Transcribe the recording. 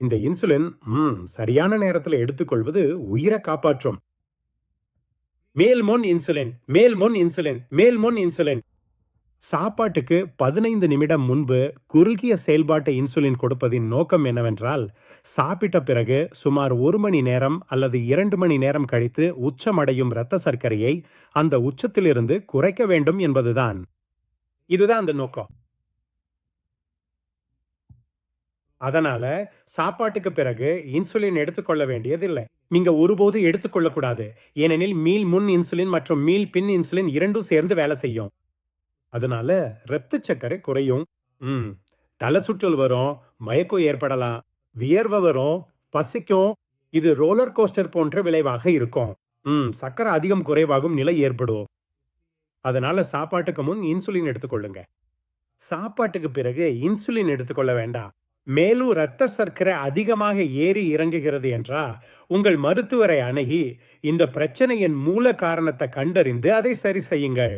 இந்த இன்சுலின் ம், சரியான நேரத்தில் எடுத்துக்கொள்வது உயிரை காப்பாற்றும். மேல்மொன் இன்சுலின் மேல்மொன் இன்சுலின் மேல்மொன் இன்சுலின் சாப்பாட்டுக்கு பதினைந்து நிமிடம் முன்பு குறுகிய செயல்பாட்டு இன்சுலின் கொடுப்பதின் நோக்கம் என்னவென்றால் சாப்பிட்ட பிறகு சுமார் ஒரு மணி நேரம் அல்லது இரண்டு மணி நேரம் கழித்து உச்சமடையும் இரத்த சர்க்கரையை அந்த உச்சத்திலிருந்து குறைக்க வேண்டும் என்பதுதான். இதுதான் அந்த நோக்கம். அதனால சாப்பாட்டுக்கு பிறகு இன்சுலின் எடுத்துக்கொள்ள வேண்டியதில்லை. நீங்க ஒருபோது எடுத்துக்கொள்ளக்கூடாது ஏனெனில் மீள் முன் இன்சுலின் மற்றும் மீள் பின் இன்சுலின் இரண்டும் சேர்ந்து வேலை செய்யும். அதனால இரத்த சர்க்கரை குறையும். ம். தலை சுற்றல் வரும் மயக்கம் ஏற்படலாம் வியர்வை வரும் பசிக்கும். இது ரோலர் கோஸ்டர் போன்ற விளைவாக இருக்கும். ம். சக்கரை அதிகம் குறைவாகும் நிலை ஏற்படும். அதனால சாப்பாட்டுக்கு முன் இன்சுலின் எடுத்துக்கொள்ளுங்க சாப்பாட்டுக்கு பிறகு இன்சுலின் எடுத்துக்கொள்ள வேண்டாம். மேலும் இரத்த சர்க்கரை அதிகமாக ஏறி இறங்குகிறது என்றால் உங்கள் மருத்துவரை அணுகி இந்த பிரச்சனையின் மூல காரணத்தை கண்டறிந்து அதை சரி செய்யுங்கள்.